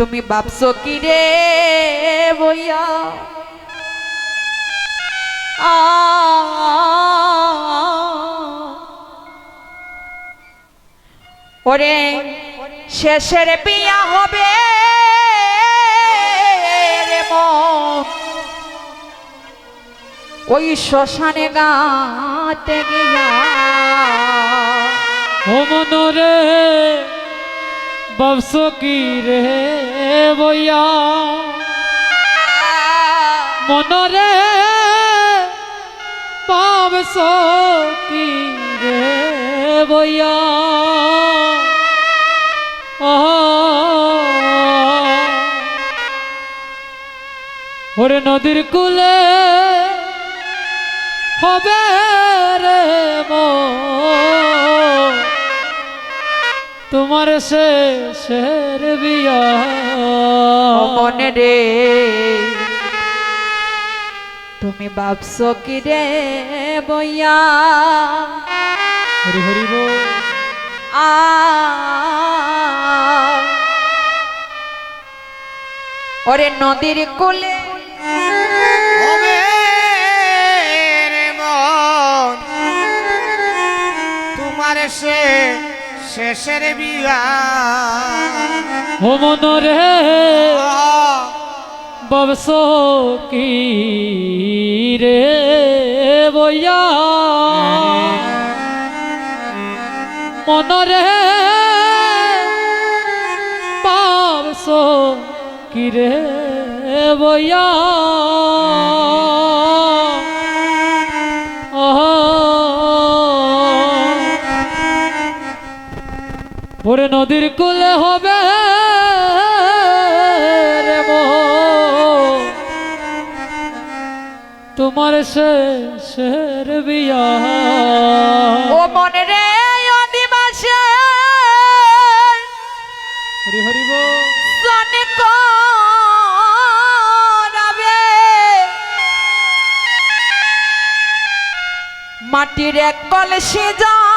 তুমি ভাবছ কি রে বইয়া? ওরে শেষের বিয়া হবে রে ওই শ্মশানে গাতে গিয়া। ও মনরে। বাবস কি রে বইয়া? মনরে বাবস কি রে বইয়া? ওরে নদীর কুলে হবে রে মন। তোমার শেষের বিয়া। মনে রে তুমি ভাবছ কি রে বইয়া? হরি হরি বল। আ ওরে নদীর কোলে। তোমার সে শেষের বিয়া। মনরে ববস কি রে বইয়া। মনরে ববস কি রে বইয়া। ওরে নদীর কুলে হবে। তোমার শেষের বিয়া। ও মনে রে অদিবাসে হরি মাটির এক কলসি জল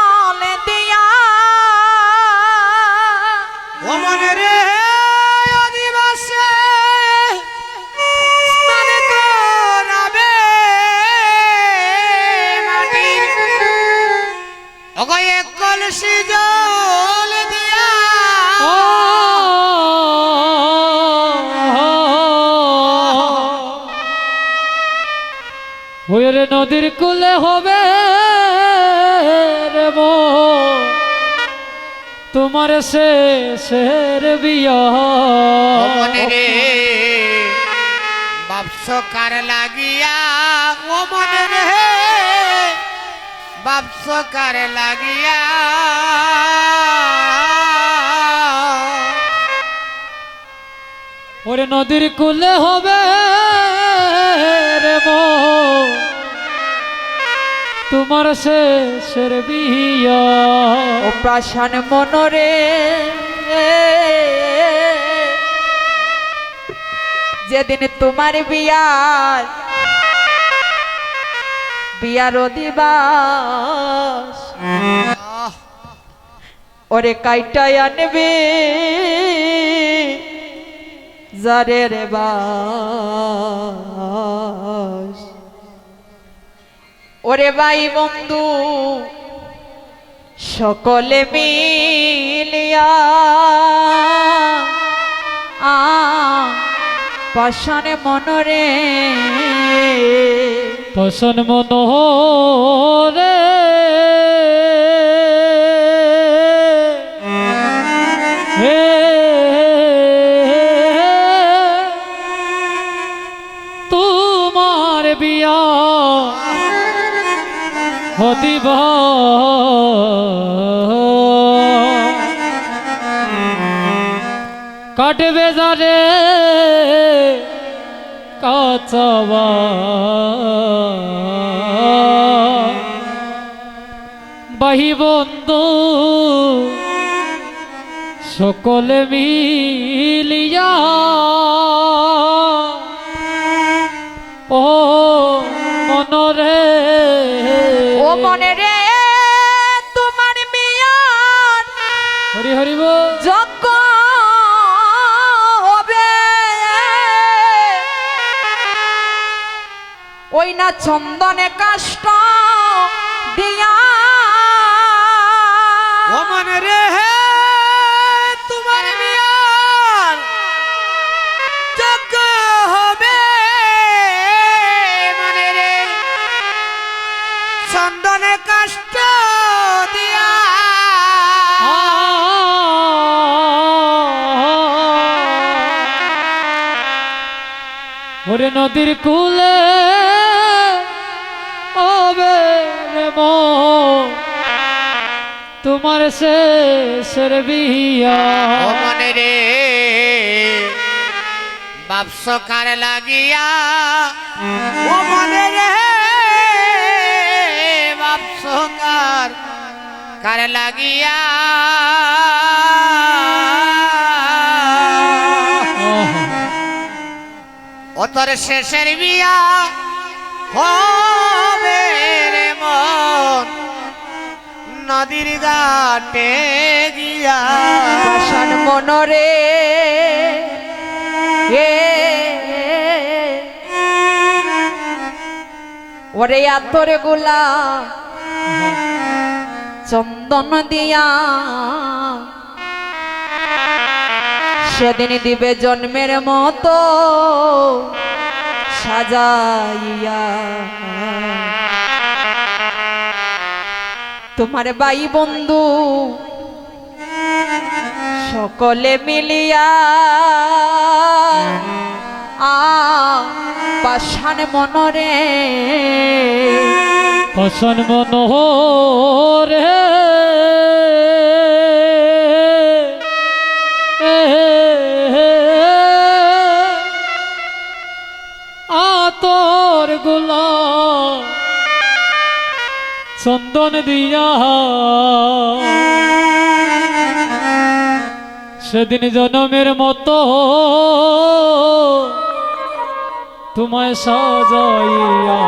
ওরে নদীর কুলে হবে রে। তোমার শেষের বিয়া রে বাপস কার লাগিয়া ও মনে রে বাপস কার লাগিয়া ওরে নদীর কুলে হবে তোমার শেষের বিয়া ও প্রাসান মনরে। যেদিন তোমার বিয়ার বিয়ার দিবাস ওরে কাইটাই আনবে যারে রে বাস। ওরে ভাই বন্ধু সকলে মিলিয়া আ মনোরে মনরে পশন মনোহরে হতিবা। কাটবে যারে কাচাবা বাহি বন্ধু সকলে মিলিয়া। ও মনরে মনে রে তোমার মিয়ার হরি হরি যজ্ঞ হবে। ওই না চন্দনে কষ্ট ওরে নদীর কুলে হবে রে তোমার শেষের বিয়া। মনে রে বাপস কার লাগিয়া। ও মনে রে বাপস কার লাগিয়া। ও তোর শেষের বিয়া হবে রে মন। নদীর ঘাটে গিয়া। পাষাণ মনরে ওরে আতরে গুলা চন্দন দিয়া সেদিন দিবে জন্মের মতো সাজাইয়া। তোমার বাই বন্ধু সকলে মিলিয়া আ মনরে পছন মনোহরে চন্দন দিয়া। সেদিন জনমের মতো তোমায় সাজাইয়া।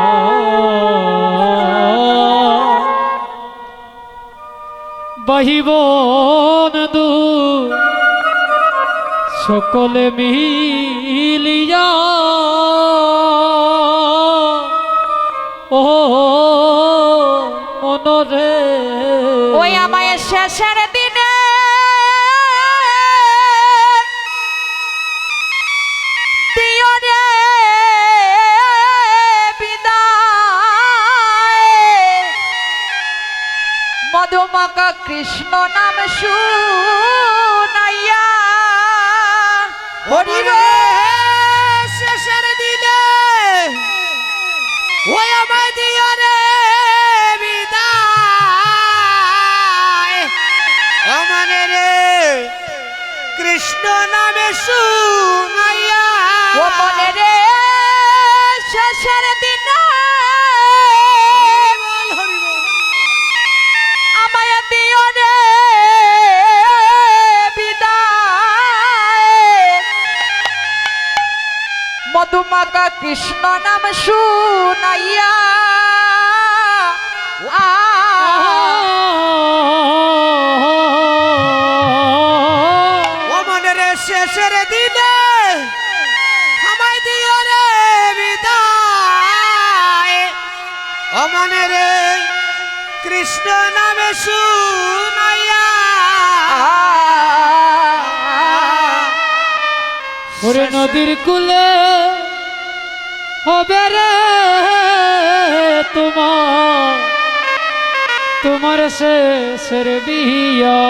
বাহিবন দু সকলে মিলিয়া মধুমাকা কৃষ্ণ নাম শুনাইয়া। শেষের দিনে ওই আমায় দিও রে বিদায়। ও মনে রে কৃষ্ণ নামে শুনাইয়া। ও মনে রে শেষের কৃষ্ণ নাম শুনাইয়া আ ও মনে রে শেষের দিনে আমায় দিও রে বিদায়। ও মনে রে কৃষ্ণ নামে শুনাইয়া ওরে নদীর কুলে হবে রে তোমার তোমার শেষের বিয়া।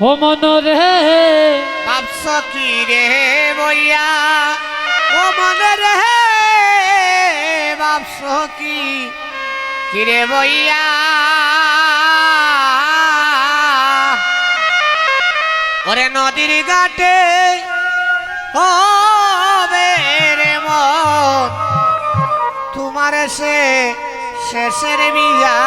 ও মন রে, ভাবছ কি রে বইয়া ও মনে রে, ভাবছ কি? কি রে বইয়া ওরে নদীর ঘাটে মন তোমার সে শেষের বিয়া।